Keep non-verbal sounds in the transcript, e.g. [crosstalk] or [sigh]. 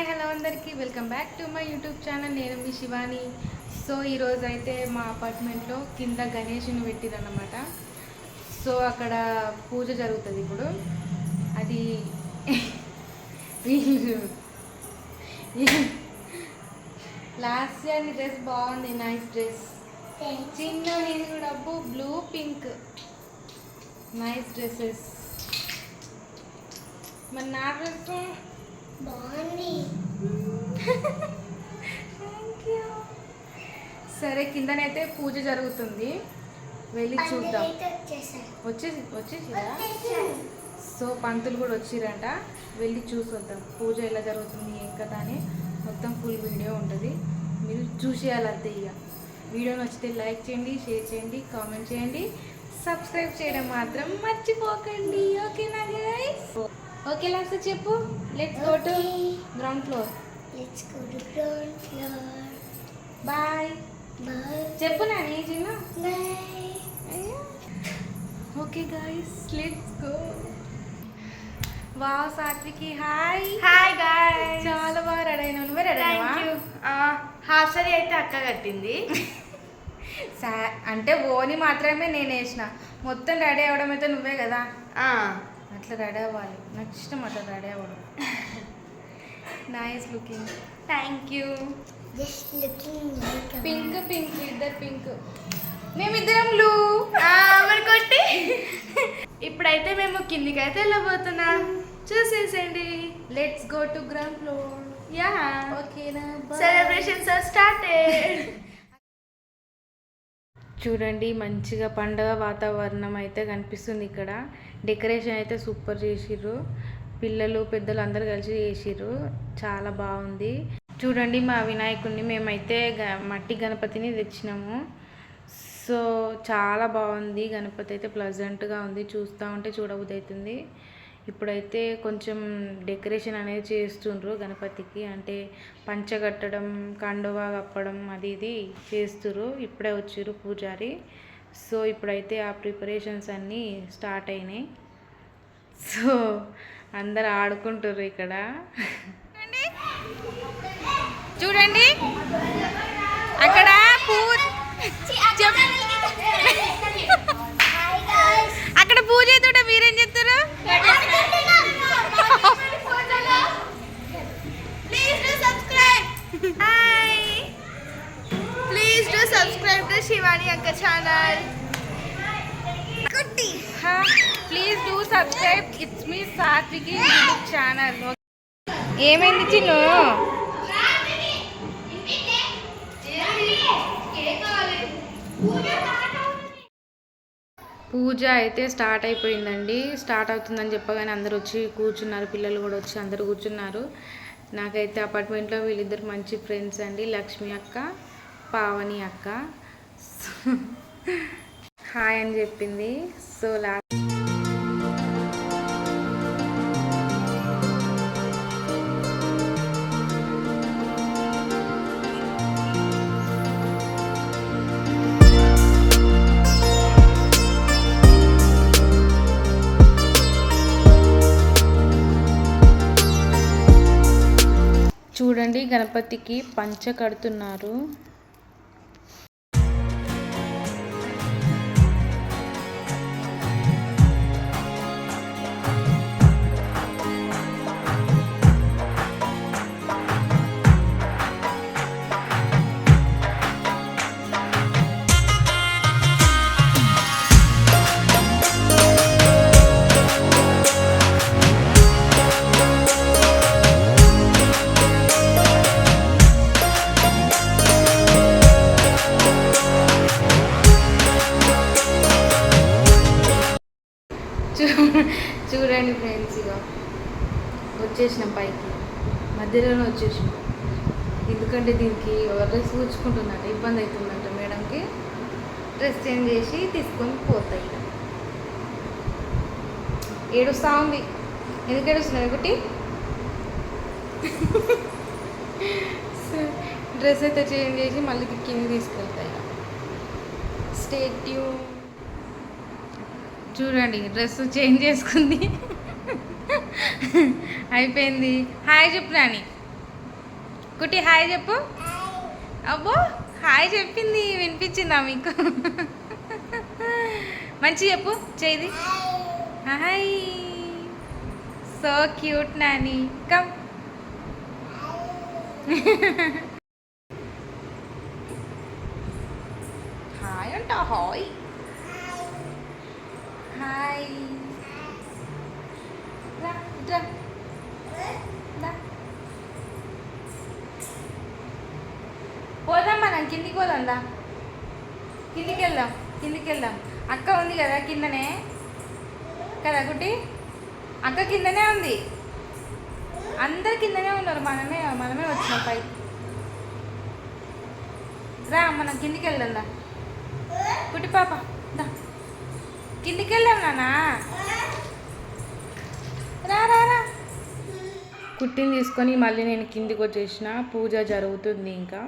Hi hello అందరికీ. Welcome back to my YouTube channel. నేను మీ శివాని. సో ఈరోజు అయితే మా అపార్ట్మెంట్లో కింద గణేష్ని పెట్టిరన్నమాట. సో అక్కడ పూజ జరుగుతుంది ఇప్పుడు. అది [laughs] [laughs] లాస్ట్ ఇయర్ డ్రెస్ బాగుంది నైస్ డ్రెస్. చిన్న నేను కూడా బ్లూ పింక్. Nice dresses. మరి నా డ్రెస్ బాగుంది. థ్యాంక్ యూ సరే కిందనైతే పూజ జరుగుతుంది. వెళ్ళి చూద్దాం. వచ్చేసి వచ్చేసిరా? సో పంతులు కూడా వచ్చిరంట. వెళ్ళి చూసొద్దాం. పూజ ఎలా జరుగుతుంది ఏం కదా అని. మొత్తం ఫుల్ వీడియో ఉంటుంది. మీరు చూసేయాలి అంతే ఇక. వీడియో నచ్చితే లైక్ చేయండి షేర్ చేయండి కామెంట్ చేయండి. సబ్స్క్రైబ్ చేయడం మాత్రం మర్చిపోకండి. ఓకేనా గైస్ ఓకే లాస్ట్ చెప్పు. Let's go to ground floor let's go to ground floor bye bye చెప్పు నా నీ చిన్న bye okay guys let's go wow Satviki hi hi guy చాలా బాగా రెడీ అయినా నువ్వే రెడీ హాఫ్ సారీ అయితే అక్క కట్టింది. [laughs] అంటే ఓని మాత్రమే నేను వేసిన. మొత్తం రెడీ అవ్వడం అయితే నువ్వే కదా? ఆ, అట్లా రెడీ అవ్వాలి. నాకు ఇష్టం అట్లా రెడీ అవ్వడం. Nice looking thank you pink pink ఇద్దరు పింక్ మేమిద్దరం మరి కొట్టి. ఇప్పుడైతే మేము కిందికి అయితే వెళ్ళబోతున్నాం. చూసేసేయండి. Let's go to ground floor yeah ఓకేనా సెలబ్రేషన్స్ ఆర్ స్టార్టెడ్ చూడండి మంచిగా పండగ వాతావరణం అయితే కనిపిస్తుంది ఇక్కడ. డెకరేషన్ అయితే సూపర్ చేసిర్రు. పిల్లలు పెద్దలు అందరు కలిసి చేసిర్రు. చాలా బాగుంది. చూడండి మా వినాయకుడిని మేమైతే గ- మట్టి గణపతిని తెచ్చినాము. సో చాలా బాగుంది. గణపతి అయితే ప్లజెంట్గా ఉంది. చూస్తూ ఉంటే చూడబుద్ధి అవుతుంది ఇప్పుడైతే కొంచెం డెకరేషన్ అనేది చేస్తుండ్రు గణపతికి. అంటే పంచగట్టడం కండువా కప్పడం అది ఇది చేస్తురు ఇప్పుడే వచ్చిర్రు పూజారి. సో ఇప్పుడైతే ఆ ప్రిపరేషన్స్ అన్నీ స్టార్ట్ అయినాయి. సో అందరు ఆడుకుంటుర్రు ఇక్కడ. చూడండి. అక్కడ పూ హాయ్ గైస్ అక్కడ పూజ అవుతుంటే మీరేం చెప్తారు please do subscribe hi please to Shivani అక్క channel please do subscribe it's me Sathviki YouTube channel ఏమైంది చిన్ను? పూజ అయితే స్టార్ట్ అయిపోయిందండి. స్టార్ట్ అవుతుందని చెప్పగానే అందరు వచ్చి కూర్చున్నారు. పిల్లలు కూడా వచ్చి అందరు కూర్చున్నారు. నాకైతే అపార్ట్మెంట్లో వీళ్ళిద్దరు మంచి ఫ్రెండ్స్ అండి. లక్ష్మి అక్క పావని అక్క. హాయ్ అని చెప్పింది. సో లా చూడండి గణపతికి పంచ కడుతున్నారు. చూడండి ఫ్రెండ్స్ ఇక వచ్చేసినాం పైకి. మధ్యలోనే వచ్చేసినాం. ఎందుకంటే దీనికి డ్రెస్ కూర్చుకుంటుందంట ఇబ్బంది అవుతుందంట మేడంకి. డ్రెస్ చేంజ్ చేసి తీసుకొని పోతాయి ఏడుస్తూ ఉంది. ఎందుకు ఏడుస్తున్నావు ఒకటి డ్రెస్ అయితే చేంజ్ చేసి మళ్ళీ కింద తీసుకెళ్తాయి స్టేట్యూ చూడండి డ్రెస్ చేంజ్ చేసుకుంది. అయిపోయింది. హాయ్ చెప్పు నాని. కుట్టి హాయ్ చెప్పు. అబ్బో హాయ్ చెప్పింది వినిపించిందా మీకు? మంచి చెప్పు చేది hi. So cute Nani. Come. Hi అంట హాయ్. పోదాం మనం కిందికి పోదాం దా. కిందికి వెళ్దాం కిందికి వెళ్దాం. అక్క ఉంది కదా కిందనే. కదా గుట్టి అక్క కిందనే ఉంది. అందరు కిందనే ఉన్నారు మనమే మనమే వచ్చినాం పై. రా మనం కిందికి వెళ్దాం దా. గుట్టి పాప దా. కిందికి వెళ్దాం నానా రా రా రా కుట్టిని తీసుకొని మళ్ళీ నేను కిందికి వచ్చేసిన. పూజ జరుగుతుంది ఇంకా.